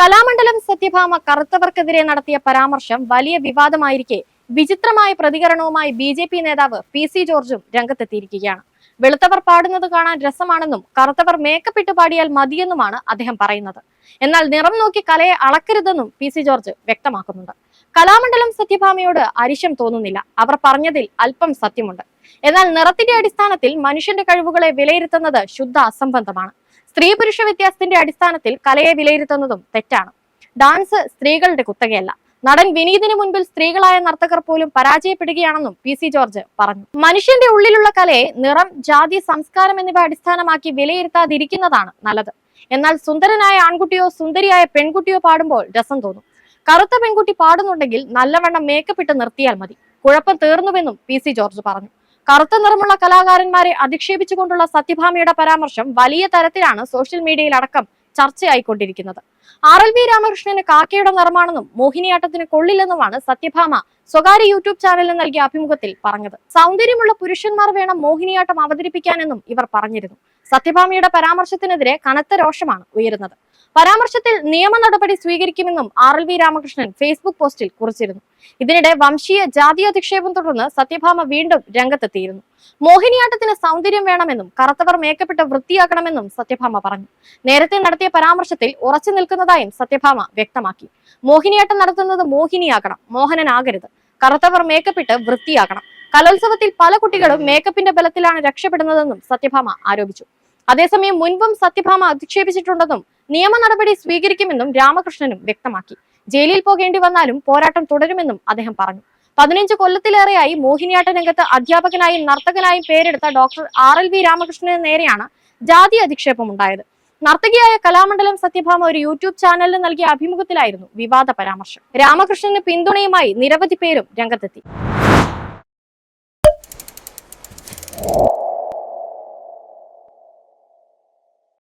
കലാമണ്ഡലം സത്യഭാമ കറുത്തവർക്കെതിരെ നടത്തിയ പരാമർശം വലിയ വിവാദമായിരിക്കെ. വിചിത്രമായ പ്രതികരണവുമായി ബി ജെ പി നേതാവ് പി സി ജോർജും രംഗത്തെത്തിയിരിക്കുകയാണ്. വെളുത്തവർ പാടുന്നത് കാണാൻ രസമാണെന്നും കറുത്തവർ മേക്കപ്പ് ഇട്ട് പാടിയാൽ മതിയെന്നുമാണ് അദ്ദേഹം പറയുന്നത്. എന്നാൽ നിറം നോക്കി കലയെ അളക്കരുതെന്നും പി സി ജോർജ് വ്യക്തമാക്കുന്നുണ്ട്. കലാമണ്ഡലം സത്യഭാമയോട് അരിശം തോന്നുന്നില്ല. അവർ പറഞ്ഞതിൽ അല്പം സത്യമുണ്ട്. എന്നാൽ നിറത്തിന്റെ അടിസ്ഥാനത്തിൽ മനുഷ്യന്റെ കഴിവുകളെ വിലയിരുത്തുന്നത് ശുദ്ധ അസംബന്ധമാണ്. സ്ത്രീ പുരുഷ വ്യത്യാസത്തിന്റെ അടിസ്ഥാനത്തിൽ കലയെ വിലയിരുത്തുന്നതും തെറ്റാണ്. ഡാൻസ് സ്ത്രീകളുടെ കുത്തകയല്ല. നടൻ വിനീതിന് മുൻപിൽ സ്ത്രീകളായ നർത്തകർ പോലും പരാജയപ്പെടുകയാണെന്നും പി സി ജോർജ് പറഞ്ഞു. മനുഷ്യന്റെ ഉള്ളിലുള്ള കലയെ നിറം ജാതി സംസ്കാരം എന്നിവ അടിസ്ഥാനമാക്കി വിലയിരുത്താതിരിക്കുന്നതാണ് നല്ലത്. എന്നാൽ സുന്ദരനായ ആൺകുട്ടിയോ സുന്ദരിയായ പെൺകുട്ടിയോ പാടുമ്പോൾ രസം തോന്നും. കറുത്ത പെൺകുട്ടി പാടുന്നുണ്ടെങ്കിൽ നല്ലവണ്ണം മേക്കപ്പ് ഇട്ട് നിർത്തിയാൽ മതി. കുഴപ്പം തീർന്നുവെന്നും പി സി ജോർജ് പറഞ്ഞു. കറുത്ത നിറമുള്ള കലാകാരന്മാരെ അധിക്ഷേപിച്ചുകൊണ്ടുള്ള സത്യഭാമയുടെ പരാമർശം വലിയ തരത്തിലാണ് സോഷ്യൽ മീഡിയയിലടക്കം ചർച്ചയായിക്കൊണ്ടിരിക്കുന്നത്. ആർ എൽ വി രാമകൃഷ്ണന് കാക്കയുടെ നിറമാണെന്നും മോഹിനിയാട്ടത്തിന് കൊള്ളില്ലെന്നുമാണ് സത്യഭാമ സ്വകാര്യ യൂട്യൂബ് ചാനലിന് നൽകിയ അഭിമുഖത്തിൽ പറഞ്ഞത്. സൗന്ദര്യമുള്ള പുരുഷന്മാർ വേണം മോഹിനിയാട്ടം അവതരിപ്പിക്കാനെന്നും ഇവർ പറഞ്ഞിരുന്നു. സത്യഭാമയുടെ പരാമർശത്തിനെതിരെ കനത്ത രോഷമാണ് ഉയരുന്നത്. പരാമർശത്തിൽ നിയമ നടപടി സ്വീകരിക്കുമെന്നും R L V Ramakrishnan Facebook പോസ്റ്റിൽ കുറിച്ചിരുന്നു. ഇതിനിടെ വംശീയ ജാതി അധിക്ഷേപം തുടർന്ന് സത്യഭാമ വീണ്ടും രംഗത്തെത്തിയിരുന്നു. മോഹിനിയാട്ടത്തിന് സൗന്ദര്യം വേണമെന്നും കറുത്തവർ മേക്കപ്പെട്ട് വൃത്തിയാക്കണമെന്നും സത്യഭാമ പറഞ്ഞു. നേരത്തെ നടത്തിയ പരാമർശത്തിൽ ഉറച്ചു നിൽക്കുന്നതായും സത്യഭാമ വ്യക്തമാക്കി. മോഹിനിയാട്ടം നടത്തുന്നത് മോഹിനിയാകണം. മോഹനനാകരുത്. കറുത്തവർ മേക്കപ്പിട്ട് വൃത്തിയാക്കണം. കലോത്സവത്തിൽ പല കുട്ടികളും മേക്കപ്പിന്റെ ബലത്തിലാണ് രക്ഷപ്പെടുന്നതെന്നും സത്യഭാമ ആരോപിച്ചു. അതേസമയം മുൻപും സത്യഭാമ അധിക്ഷേപിച്ചിട്ടുണ്ടെന്നും നിയമ നടപടി സ്വീകരിക്കുമെന്നും രാമകൃഷ്ണനും വ്യക്തമാക്കി. ജയിലിൽ പോകേണ്ടി വന്നാലും പോരാട്ടം തുടരുമെന്നും അദ്ദേഹം പറഞ്ഞു. പതിനഞ്ച് കൊല്ലത്തിലേറെയായി മോഹിനിയാട്ട രംഗത്ത് അധ്യാപകനായും നർത്തകനായും പേരെടുത്ത ഡോക്ടർ ആർ എൽ വി രാമകൃഷ്ണന് നേരെയാണ് ജാതി അധിക്ഷേപം ഉണ്ടായത് നർത്തകിയായ കലാമണ്ഡലം സത്യഭാമ ഒരു യൂട്യൂബ് ചാനലിന് നൽകിയ അഭിമുഖത്തിലായിരുന്നു വിവാദ പരാമർശം. രാമകൃഷ്ണന് പിന്തുണയുമായി നിരവധി പേരും രംഗത്തെത്തി.